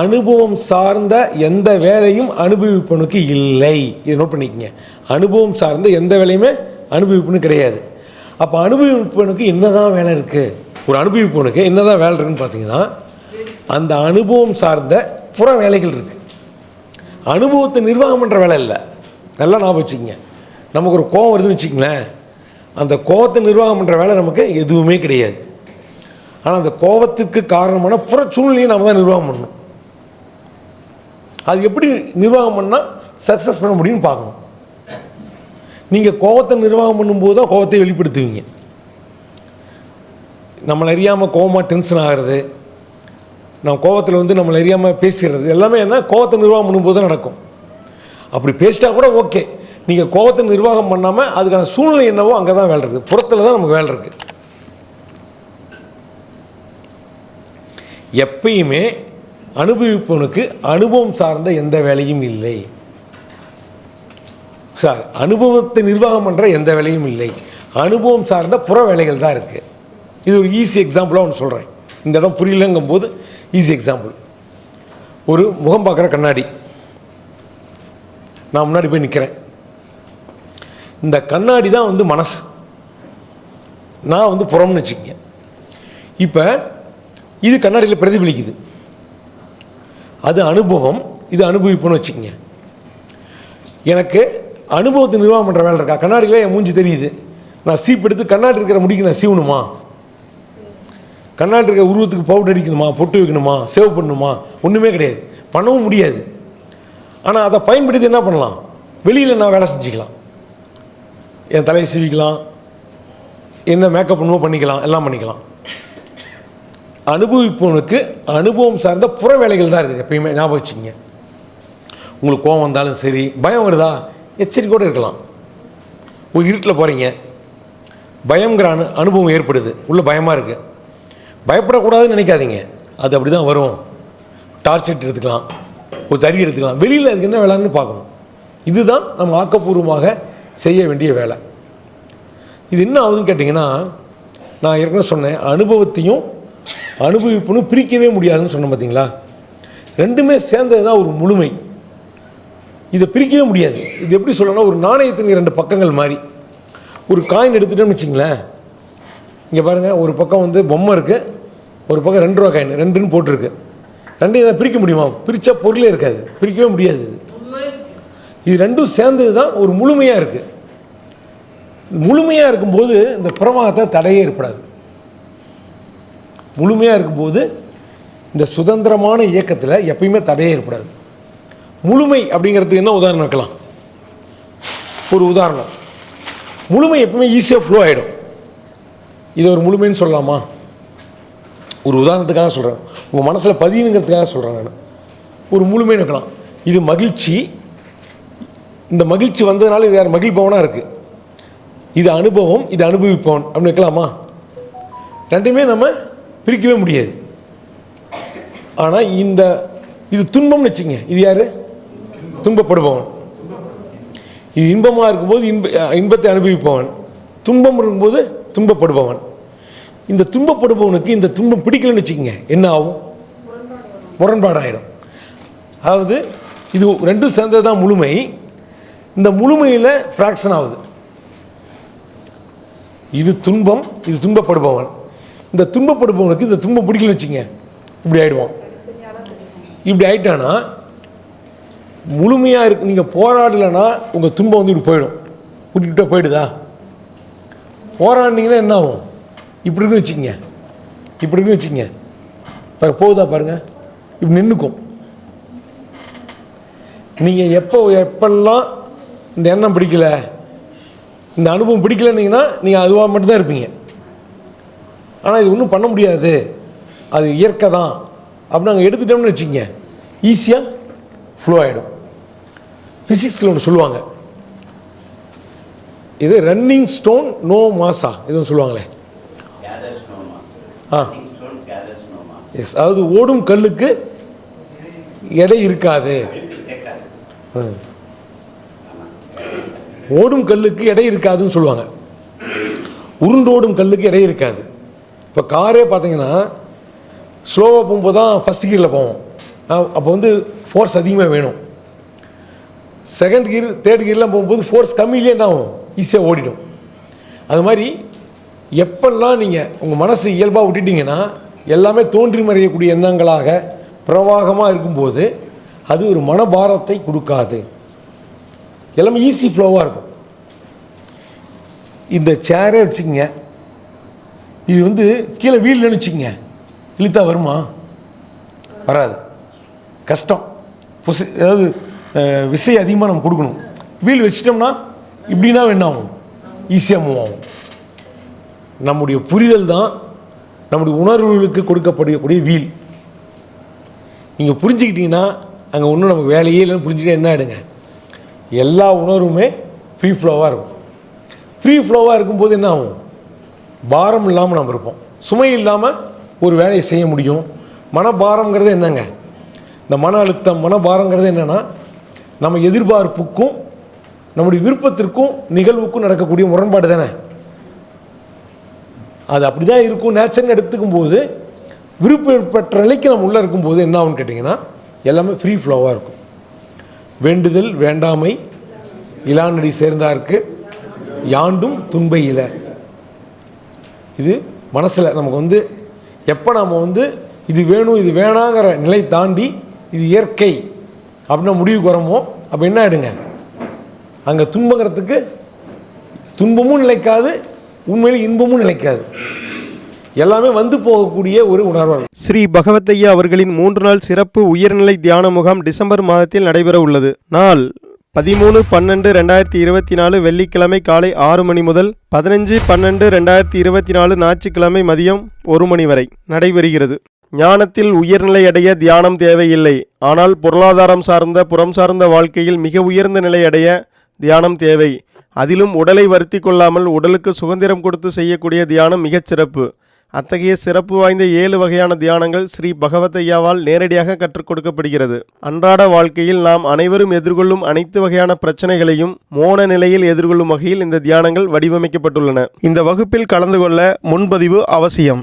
அனுபவம் சார்ந்த எந்த வேலையும் அனுபவிப்பனுக்கு இல்லை. இதை நோட் பண்ணிக்கங்க. அனுபவம் சார்ந்த எந்த வேலையுமே அனுபவிப்பனு கிடையாது. அப்போ அனுபவிப்பனுக்கு என்னதான் வேலை இருக்குது ஒரு அனுபவிப்பனுக்கு என்னதான் வேலை இருக்குன்னு பார்த்தீங்கன்னா அந்த அனுபவம் சார்ந்த புற வேலைகள் இருக்குது அனுபவத்தை நிர்வாகம் பண்ணுற வேலை இல்லை. நல்லா ஞாபகம் வச்சுக்கோங்க. நமக்கு ஒரு கோவம் வருதுன்னு வச்சுக்கங்களேன். அந்த கோவத்தை நிர்வாகம் பண்ணுற வேலை நமக்கு எதுவுமே கிடையாது. ஆனால் அந்த கோவத்துக்கு காரணமான புற சூழ்நிலையை நம்ம தான் நிர்வாகம் பண்ணணும். அது எப்படி நிர்வாகம் பண்ணால் சக்ஸஸ் பண்ண முடியும்னு பார்க்கணும். நீங்கள் கோவத்தை நிர்வாகம் பண்ணும்போது தான் கோவத்தை வெளிப்படுத்துவீங்க. நம்மளை அறியாமல் கோவமாக டென்ஷன் ஆகிறது நம்ம கோவத்தில் வந்து நம்மளை அறியாமல் பேசிடுறது எல்லாமே என்ன? கோவத்தை நிர்வாகம் பண்ணும்போது தான் நடக்கும். அப்படி பேசிட்டா கூட ஓகே நீங்கள் கோவத்தை நிர்வாகம் பண்ணாமல் அதுக்கான சூழ்நிலை என்னவோ அங்கே தான் வேலை இருக்குது புறத்தில் தான் நமக்கு வேலை இருக்குது எப்பயுமே அனுபவிப்பவனுக்கு அனுபவம் சார்ந்த எந்த வேலையும் இல்லை. சார் அனுபவத்தை நிர்வாகம் பண்ணுற எந்த வேலையும் இல்லை. அனுபவம் சார்ந்த புற வேலைகள் தான் இருக்குது இது ஒரு ஈஸி எக்ஸாம்பிளாக ஒன்று சொல்கிறேன் இந்த இடம் புரியலங்கும் போது ஈஸி எக்ஸாம்பிள் ஒரு முகம் பார்க்குற கண்ணாடி. நான் முன்னாடி போய் நிற்கிறேன் இந்த கண்ணாடி தான் வந்து மனசு. நான் வந்து புறம்னு வச்சுக்கங்க. இப்போ இது கண்ணாடியில் பிரதிபலிக்குது. அது அனுபவம் இது அனுபவிப்புன்னு வச்சுக்கோங்க. எனக்கு அனுபவத்தை நிர்வாகம் பண்ணுற வேலை இருக்கா? கண்ணாடியில் என் மூஞ்சி தெரியுது. நான் சீப் எடுத்து கண்ணாடி இருக்கிற முடிக்கு நான் சீவணுமா? கண்ணாடி இருக்கிற உருவத்துக்கு பவுடர் அடிக்கணுமா? பொட்டு வைக்கணுமா? சேவ் பண்ணணுமா? ஒன்றுமே கிடையாது. பண்ணவும் முடியாது. ஆனால் அதை பயன்படுத்தி என்ன பண்ணலாம்? வெளியில் நான் வேலை செஞ்சுக்கலாம். என் தலையை சீவிக்கலாம். என்ன மேக்கப் பண்ணுமோ பண்ணிக்கலாம். எல்லாம் பண்ணிக்கலாம். அனுபவிப்பவனுக்கு அனுபவம் சார்ந்த புற வேலைகள் தான் இருக்குது எப்பயுமே ஞாபகம் வச்சுங்க உங்களுக்கு கோவம் வந்தாலும் சரி பயம் வருதா? எச்சரிக்கையோடு இருக்கலாம். ஒரு இருட்டில் போகிறீங்க பயங்கிற அனு அனுபவம் ஏற்படுது. உள்ள பயமாக இருக்குது பயப்படக்கூடாதுன்னு நினைக்காதீங்க. அது அப்படி தான் வரும் டார்ச்செட் எடுத்துக்கலாம். ஒரு தறி எடுத்துக்கலாம். வெளியில் அதுக்கு என்ன வேலைன்னு பார்க்கணும். இதுதான் நம்ம ஆக்கப்பூர்வமாக செய்ய வேண்டிய வேலை. இது என்ன ஆகுதுன்னு கேட்டிங்கன்னா நான் ஏற்கனவே சொன்னேன் அனுபவத்தையும் அனுபவிப்புன்னு பிரிக்கவே முடியாதுன்னு சொன்னோம் பார்த்தீங்களா ரெண்டுமே சேர்ந்தது தான் ஒரு முழுமை. இதை பிரிக்கவே முடியாது. இது எப்படி சொல்லணும்னா ஒரு நாணயத்தின் இரண்டு பக்கங்கள் மாதிரி ஒரு காயின் எடுத்துட்டோம்னு வச்சிங்களேன். இங்கே பாருங்கள் ஒரு பக்கம் வந்து பொம்மை இருக்குது ஒரு பக்கம் ரெண்டு ரூபா காயின் ரெண்டுன்னு போட்டிருக்கு. ரெண்டையும் இதை பிரிக்க முடியுமா? பிரித்தா பொருளே இருக்காது. பிரிக்கவே முடியாது இது. இது ரெண்டும் சேர்ந்தது தான் ஒரு முழுமையாக இருக்குது முழுமையாக இருக்கும்போது இந்த பிரமாகத்தை தடையே ஏற்படாது. முழுமையாக இருக்கும்போது இந்த சுதந்திரமான இயக்கத்தில் எப்பயுமே தடையே ஏற்படாது. முழுமை அப்படிங்கிறதுக்கு என்ன உதாரணம் வைக்கலாம் ஒரு உதாரணம். முழுமை எப்பவுமே ஈஸியாக ஃப்ளோ ஆகிடும் இது ஒரு முழுமைன்னு சொல்லலாமா? ஒரு உதாரணத்துக்காக சொல்கிறேன் உங்கள் மனசில் பதியுங்கிறதுக்காக சொல்கிறேன் நான். ஒரு முழுமைன்னு வைக்கலாம் இது மகிழ்ச்சி. இந்த மகிழ்ச்சி வந்ததுனால இது யார்? மகிழ்பவனாக இருக்குது இது அனுபவம் இது அனுபவிப்பவன் அப்படின்னு வைக்கலாமா? ரெண்டுமே நம்ம பிரிக்கவே முடியாது. ஆனால் இந்த இது துன்பம்னு வச்சுங்க இது யார்? துன்பப்படுபவன். இது இன்பமாக இருக்கும்போது இன்ப இன்பத்தை அனுபவிப்பவன். துன்பம் இருக்கும்போது துன்பப்படுபவன். இந்த துன்பப்படுபவனுக்கு இந்த துன்பம் பிடிக்கலன்னு வச்சுக்கோங்க. என்ன ஆகும்? முரண்பாடாயிடும். அதாவது இது ரெண்டும் சேர்ந்தது தான் முழுமை. இந்த முழுமையில் ஃப்ராக்ஷன் ஆகுது. இது துன்பம் இது துன்பப்படுபவன். இந்த துன்பப்படுபவனுக்கு இந்த துன்பம் பிடிக்கலன்னு வச்சுங்க இப்படி ஆகிடுவான் இப்படி ஆயிட்டானா முழுமையாக இருக்கு நீங்கள் போராடலைன்னா உங்கள் துன்பம் வந்து இப்படி போயிடும். விட்டுக்கிட்டே போயிடுதா? போராடினீங்கன்னா என்ன ஆகும்? இப்படி இருக்குன்னு வச்சுக்கோங்க. இப்படி இருக்குன்னு வச்சுக்கோங்க. போகுதா பாருங்கள் இப்படி நின்றுக்கும் நீங்கள் எப்போ எப்பெல்லாம் இந்த எண்ணம் பிடிக்கல இந்த அனுபவம் பிடிக்கலன்னீங்கன்னா நீங்கள் அதுவாக மட்டும்தான் இருப்பீங்க. ஆனால் இது ஒன்றும் பண்ண முடியாது. அது இயற்கை தான் அப்படின்னு நாங்கள் எடுத்துட்டோம்னு வச்சுக்கங்க. ஈஸியாக ஃப்ளோ ஆகிடும் ஃபிசிக்ஸில் ஒன்று சொல்லுவாங்க. இது ரன்னிங் ஸ்டோன் நோ மாசா இதுன்னு சொல்லுவாங்களே. ஆ. எஸ் அதாவது ஓடும் கல்லுக்கு எடை இருக்காது. ஓடும் கல்லுக்கு எடை இருக்காதுன்னு சொல்லுவாங்க. உருண்டோடும் கல்லுக்கு எடை இருக்காது. இப்போ காரே பார்த்தீங்கன்னா ஸ்லோவாக போகும்போது தான் ஃபஸ்ட் கியரில் போவோம். அப்போ வந்து ஃபோர்ஸ் அதிகமாக வேணும். செகண்ட் கீர் தேர்ட் கீர்லாம் போகும்போது ஃபோர்ஸ் கம்மியிலே என்ன ஆகும்? ஈஸியாக ஓடிடும். அது மாதிரி எப்பெல்லாம் நீங்கள் உங்கள் மனசு இயல்பாக விட்டுட்டீங்கன்னா எல்லாமே தோன்றி மறையக்கூடிய எண்ணங்களாக பிரவாகமாக இருக்கும்போது அது ஒரு மனபாரத்தை கொடுக்காது. எல்லாமே ஈஸி ஃப்ளோவாக இருக்கும். இந்த சேரே வச்சுக்கோங்க. இது வந்து கீழே வீல்னு வச்சுக்கங்க. இழுத்தா வருமா? வராது. கஷ்டம். புசி அதாவது விசை அதிகமாக நம்ம கொடுக்கணும். வீல் வச்சிட்டோம்னா இப்படின்னா என்ன ஆகும்? ஈஸியாக மூவ் ஆகும். நம்முடைய புரிதல் தான் நம்முடைய உணர்வுகளுக்கு கொடுக்கப்படக்கூடிய வீல் நீங்கள் புரிஞ்சுக்கிட்டீங்கன்னா அங்கே ஒன்றும் நமக்கு வேலையே இல்லைன்னு புரிஞ்சுக்கிட்டே என்ன ஆகிடுங்க எல்லா உணர்வுமே ஃப்ரீ ஃப்ளோவாக இருக்கும். ஃப்ரீ ஃப்ளோவாக இருக்கும்போது என்ன ஆகும்? பாரம் இல்லாமல் நம்ம இருப்போம். சுமை இல்லாமல் ஒரு வேலையை செய்ய முடியும். மனபாரங்கிறது என்னங்க? இந்த மன அழுத்தம் மனபாரங்கிறது என்னென்னா நம்ம எதிர்பார்ப்புக்கும் நம்முடைய விருப்பத்திற்கும் நிகழ்வுக்கும் நடக்கக்கூடிய முரண்பாடு தானே? அது அப்படி தான் இருக்கும் நேச்சர்னு எடுத்துக்கும் போது விருப்பப்பட்ட நிலைக்கு நம்ம உள்ளே இருக்கும்போது என்ன ஆகும்னு கேட்டிங்கன்னா எல்லாமே ஃப்ரீ ஃப்ளோவாக இருக்கும். வேண்டுதல் வேண்டாமை இலாநடி சேர்ந்தார்க்கு யாண்டும் துன்பை இது மனசில் நமக்கு வந்து எப்போ நாம் வந்து இது வேணும் இது வேணாங்கிற நிலை தாண்டி இது இயற்கை அப்படின்னா முடிவுக்கு வரமோ அப்போ என்ன ஆகிடுங்க அங்கே துன்பங்கிறதுக்கு துன்பமும் நிலைக்காது உண்மையில் இன்பமும் நிலைக்காது. எல்லாமே வந்து போகக்கூடிய ஒரு உணர்வு. ஸ்ரீ பகவத்தையா அவர்களின் மூன்று நாள் சிறப்பு உயர்நிலை தியான முகாம் டிசம்பர் மாதத்தில் நடைபெற உள்ளது நாள் பதிமூணு பன்னெண்டு ரெண்டாயிரத்தி இருபத்தி நாலு வெள்ளிக்கிழமை காலை ஆறு மணி முதல் பதினஞ்சு பன்னெண்டு ரெண்டாயிரத்தி இருபத்தி நாலு ஞாயிற்றுக்கிழமை மதியம் ஒரு மணி வரை நடைபெறுகிறது. ஞானத்தில் உயர்நிலை அடைய தியானம் தேவையில்லை. ஆனால் பொருளாதாரம் சார்ந்த புறம் சார்ந்த வாழ்க்கையில் மிக உயர்ந்த நிலை அடைய தியானம் தேவை. அதிலும் உடலை வருத்தி கொள்ளாமல் உடலுக்கு சுதந்திரம் கொடுத்து செய்யக்கூடிய தியானம் மிகச் சிறப்பு. அத்தகைய சிறப்பு வாய்ந்த ஏழு வகையான தியானங்கள் ஸ்ரீ பகவதையாவால் நேரடியாக கற்றுக் கொடுக்கப்படுகிறது. அன்றாட வாழ்க்கையில் நாம் அனைவரும் எதிர்கொள்ளும் அனைத்து வகையான பிரச்சனைகளையும் மோன நிலையில் எதிர்கொள்ளும் வகையில் இந்த தியானங்கள் வடிவமைக்கப்பட்டுள்ளன. இந்த வகுப்பில் கலந்து கொள்ள முன்பதிவு அவசியம்.